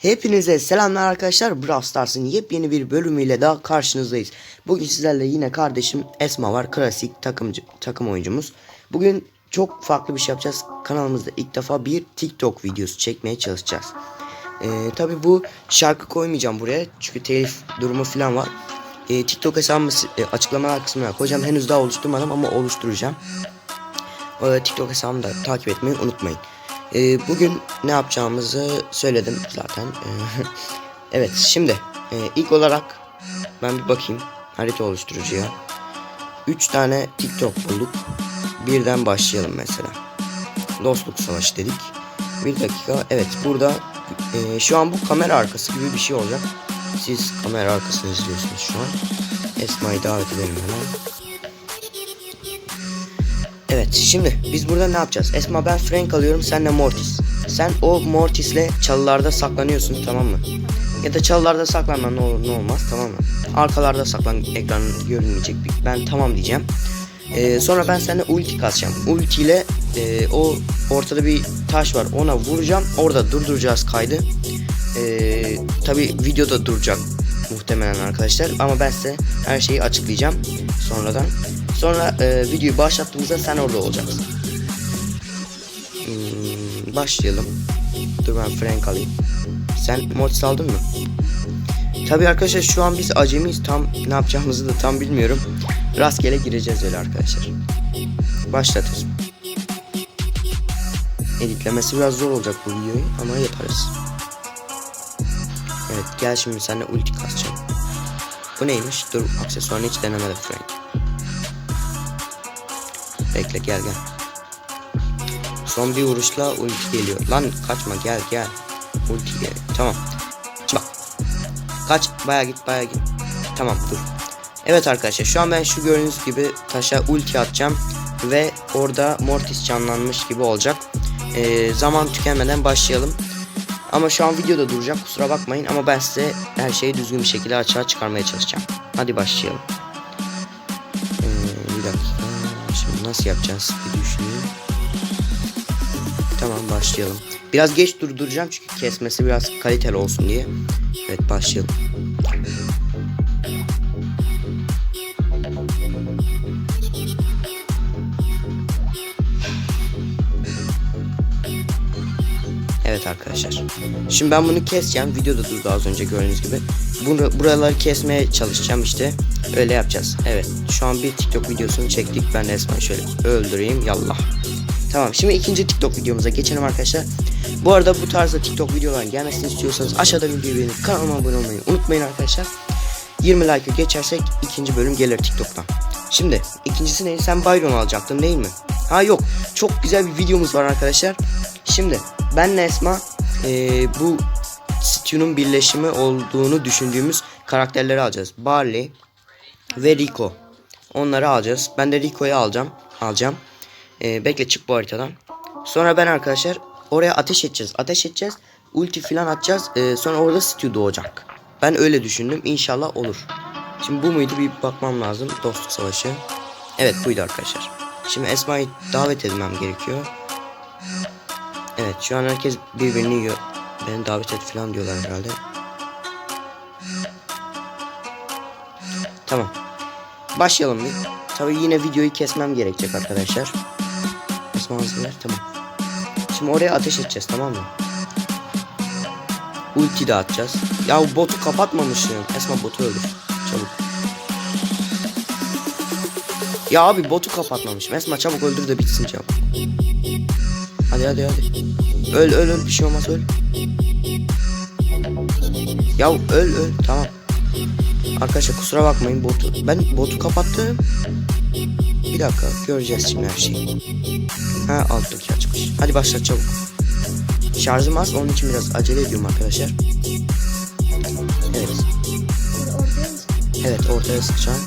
Hepinize selamlar arkadaşlar. Brawl Stars'ın yepyeni bir bölümüyle daha karşınızdayız. Bugün sizlerle yine kardeşim Esma var. Klasik takımcı, takım oyuncumuz. Bugün çok farklı bir şey yapacağız. Kanalımızda ilk defa bir TikTok videosu çekmeye çalışacağız. Ee, Tabi bu şarkı koymayacağım buraya. Çünkü telif durumu falan var. Ee, TikTok hesabımı e, açıklamalar kısmına koyacağım. Henüz daha oluşturmadım ama oluşturacağım. Ee, TikTok hesabımı da takip etmeyi unutmayın. Ee, bugün ne yapacağımızı söyledim zaten. Ee, evet şimdi e, ilk olarak ben bir bakayım harita oluşturucuya. 3 tane TikTok bulduk. Birden başlayalım mesela. Dostluk savaşı dedik. Bir dakika evet burada e, şu an bu kamera arkası gibi bir şey olacak. Siz kamera arkasını izliyorsunuz şu an. Esma'yı davet edelim hemen. Evet şimdi biz burada ne yapacağız? Esma ben Frank alıyorum sen de Mortis. Sen o Mortis'le çalılarda saklanıyorsun tamam mı? Ya da çalılarda saklanma ne olur ne olmaz tamam mı? Arkalarda saklan ekran görünmeyecek. Ben tamam diyeceğim. Ee, sonra ben seninle ulti kasacağım. Ulti ile e, o ortada bir taş var ona vuracağım. Orada durduracağız kaydı. Ee, Tabi videoda duracak muhtemelen arkadaşlar. Ama ben size her şeyi açıklayacağım sonradan. Sonra e, videoyu başlattığımızda sen orada olacaksın. Hmm, başlayalım. Dur ben Frank alayım. Sen Mortis aldın mı? Tabi arkadaşlar şu an biz acemiyiz. Tam ne yapacağımızı da tam bilmiyorum. Rastgele gireceğiz öyle arkadaşlar. Başlatırız. Editlemesi biraz zor olacak bu videoyu ama yaparız. Evet gel şimdi seninle ulti kasacağım. Bu neymiş? Dur aksesuarını hiç denemedim Frank. Bekle gel gel. Son bir vuruşla ulti geliyor. Lan kaçma gel gel. Ulti gel. Tamam. Bak. Kaç baya git baya git. Tamam dur. Evet arkadaşlar şu an ben şu gördüğünüz gibi taşa ulti atacağım. Ve orada Mortis canlanmış gibi olacak. Ee, zaman tükenmeden başlayalım. Ama şu an videoda duracak kusura bakmayın ama ben size her şeyi düzgün bir şekilde açığa çıkarmaya çalışacağım. Hadi başlayalım. Şimdi nasıl yapacağız bir düşüneyim. Tamam başlayalım. Biraz geç durduracağım çünkü kesmesi biraz kaliteli olsun diye. Evet başlayalım. Evet arkadaşlar. Şimdi ben bunu keseceğim. Videoda durdu az önce gördüğünüz gibi. Bunu, buraları kesmeye çalışacağım işte. Öyle yapacağız. Evet. Şu an bir TikTok videosunu çektik. Ben Esma'yı şöyle öldüreyim. Yallah. Tamam. Şimdi ikinci TikTok videomuza geçelim arkadaşlar. Bu arada bu tarzda TikTok videoların gelmesini istiyorsanız aşağıda videoyu beğenip kanalıma abone olmayı unutmayın arkadaşlar. 20 like geçersek ikinci bölüm gelir TikTok'tan. Şimdi ikincisi neydi? Sen Byron alacaktın değil mi? Ha yok. Çok güzel bir videomuz var arkadaşlar. Şimdi benle Esma eee, bu Stu'nun birleşimi olduğunu düşündüğümüz karakterleri alacağız. Barley ve Rico. Onları alacağız. Ben de Rico'yu alacağım. Alacağım. Eee, bekle çık bu haritadan. Sonra ben arkadaşlar oraya ateş edeceğiz. Ateş edeceğiz. Ulti falan atacağız. Eee, sonra orada Stu doğacak. Ben öyle düşündüm. İnşallah olur. Şimdi bu muydu bir bakmam lazım. Dostluk savaşı. Evet buydu arkadaşlar. Şimdi Esma'yı davet etmem gerekiyor. Evet şu an herkes birbirini yiyor. Beni davet et falan diyorlar herhalde. Tamam. Başlayalım bir. Tabii yine videoyu kesmem gerekecek arkadaşlar. Esma hazırlar tamam. Şimdi oraya ateş edeceğiz tamam mı? Ulti de atacağız. Ya botu kapatmamışım. Esma botu öldür. Çabuk. Ya abi botu kapatmamışım. Esma çabuk öldür de bitsin çabuk. Hadi hadi hadi. Öl öl öl bir şey olmaz öl. Ya öl öl tamam. Arkadaşlar kusura bakmayın botu. Ben botu kapattım. Bir dakika göreceğiz şimdi her şeyi. Ha alttaki açmış. Hadi başla çabuk. Şarjım az onun için biraz acele ediyorum arkadaşlar. Evet ortaya sıkacağım.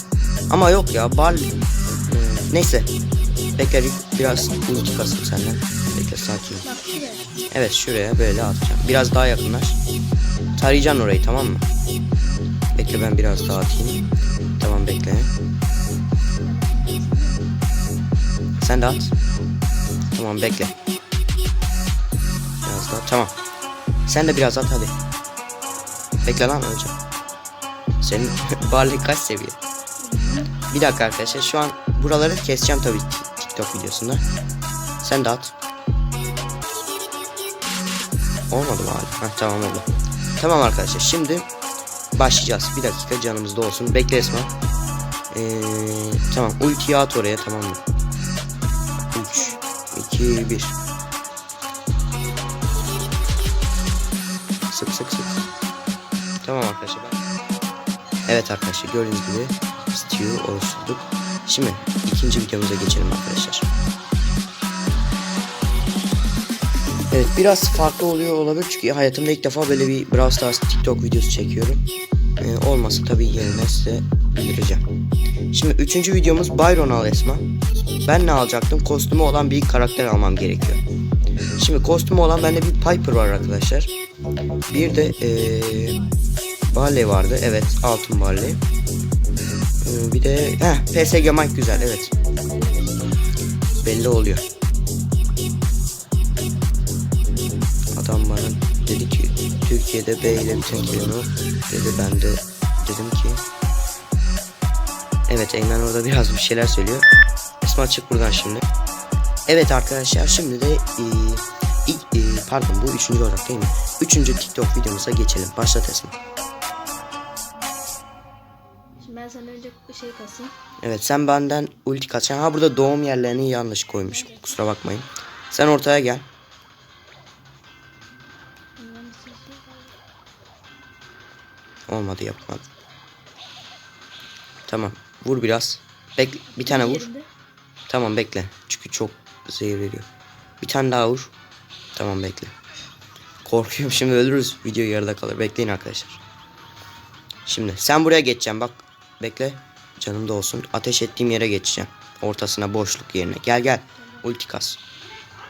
Ama yok ya bal. Ee, neyse. Bekle bir- biraz ulti kasım senden. Bekle sakin ol. Evet şuraya böyle atacağım. Biraz daha yakınlaş. Tarayacaksın orayı tamam mı? Bekle ben biraz daha atayım. Tamam bekle. Sen de at. Tamam bekle. Biraz daha tamam. Sen de biraz at hadi. Bekle lan önce. Senin varlık kaç seviye? Bir dakika arkadaşlar şu an buraları keseceğim tabii Tik- TikTok videosunda. Sen de at. Olmadı mı abi? Heh, tamam oldu. Tamam arkadaşlar şimdi başlayacağız. Bir dakika canımızda olsun. Bekle Esma. Ee, tamam ultiyi at oraya tamam mı? 3 2 1 Sık sık sık. Tamam arkadaşlar ben. Evet arkadaşlar gördüğünüz gibi Stew oluşturduk. Şimdi ikinci videomuza geçelim arkadaşlar. Evet biraz farklı oluyor olabilir çünkü hayatımda ilk defa böyle bir Brawl Stars TikTok videosu çekiyorum. Ee, olmasa tabii yerine size bildireceğim. Şimdi üçüncü videomuz Byron al Esma. Ben ne alacaktım? Kostümü olan bir karakter almam gerekiyor. Şimdi kostümü olan bende bir Piper var arkadaşlar. Bir de ee, Barley vardı. Evet altın Barley. Ee, bir de heh, PSG Mike güzel evet. Belli oluyor. Adam bana dedi ki Türkiye'de B ile kelime dedi ben de dedim ki Evet Eymen orada biraz bir şeyler söylüyor. Esma çık buradan şimdi. Evet arkadaşlar şimdi de e, e, pardon bu üçüncü olarak değil mi? Üçüncü TikTok videomuza geçelim. Başlat Esma. Ben sana önce bir şey kasayım. Evet sen benden ulti kaçan. Ha burada doğum yerlerini yanlış koymuşum. Kusura bakmayın. Sen ortaya gel. Olmadı yapmadım. Tamam. Vur biraz. Bekle. Bir tane vur. Tamam bekle. Çünkü çok zehir veriyor. Bir tane daha vur. Tamam bekle. Korkuyorum şimdi ölürüz. Video yarıda kalır. Bekleyin arkadaşlar. Şimdi sen buraya geçeceksin bak. Bekle. Canım da olsun. Ateş ettiğim yere geçeceğim. Ortasına boşluk yerine. Gel gel. Ulti kas.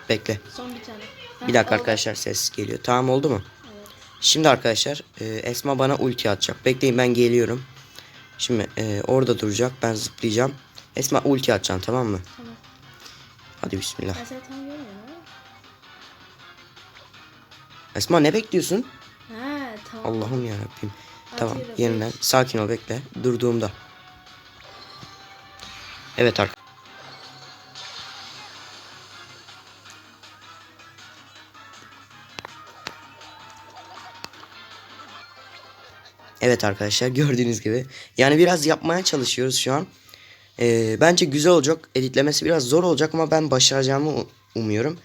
Bekle. Son bir tane. Ha, Bir dakika oldu. arkadaşlar ses geliyor. Tamam oldu mu? Evet. Şimdi arkadaşlar e, Esma bana ulti atacak. Bekleyin ben geliyorum. Şimdi e, orada duracak. Ben zıplayacağım. Esma ulti atacaksın tamam mı? Tamam. Hadi bismillah. Ben seni tam görmüyorum ama. Esma ne bekliyorsun? Ha tamam. Allah'ım ya Rabbim. Tamam yeniden sakin ol bekle. Durduğumda. Evet arkadaşlar. Evet arkadaşlar gördüğünüz gibi. Yani biraz yapmaya çalışıyoruz şu an. Ee, bence güzel olacak. Editlemesi biraz zor olacak ama ben başaracağımı umuyorum.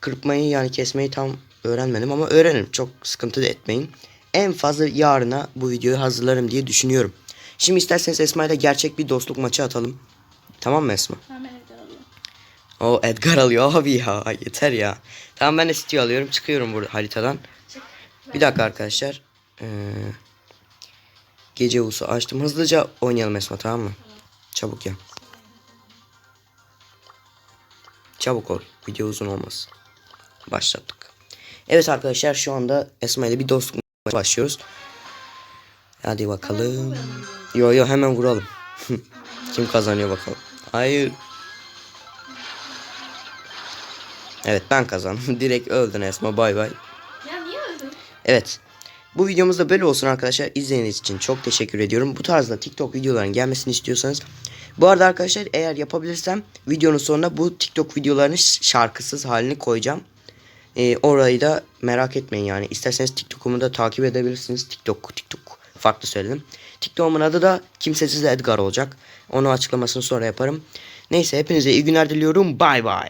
Kırpmayı yani kesmeyi tam öğrenmedim ama öğrenirim. Çok sıkıntı da etmeyin. En fazla yarına bu videoyu hazırlarım diye düşünüyorum. Şimdi isterseniz Esma ile gerçek bir dostluk maçı atalım. Tamam mı Esma? Tamam evden alıyorum. O Edgar alıyor abi ya yeter ya. Tamam ben de Steve alıyorum çıkıyorum burada haritadan. Çık. Bir dakika arkadaşlar. Ee, gece usu açtım. Hızlıca oynayalım Esma tamam mı? Çabuk ya. Çabuk ol. Video uzun olmasın. Başlattık. Evet arkadaşlar şu anda Esma ile bir dostluk başlıyoruz. Hadi bakalım. Yo yo hemen vuralım. Kim kazanıyor bakalım. Hayır. Evet ben kazandım. Direkt öldün Esma bay bay. Ya niye öldün? Evet. Bu videomuz da böyle olsun arkadaşlar. İzlediğiniz için çok teşekkür ediyorum. Bu tarzda TikTok videoların gelmesini istiyorsanız. Bu arada arkadaşlar eğer yapabilirsem videonun sonuna bu TikTok videolarının şarkısız halini koyacağım. Ee, orayı da merak etmeyin yani. İsterseniz TikTok'umu da takip edebilirsiniz. TikTok, TikTok. Farklı söyledim. TikTok'umun adı da Kimsesiz Edgar olacak. Onu açıklamasını sonra yaparım. Neyse hepinize iyi günler diliyorum. Bay bay.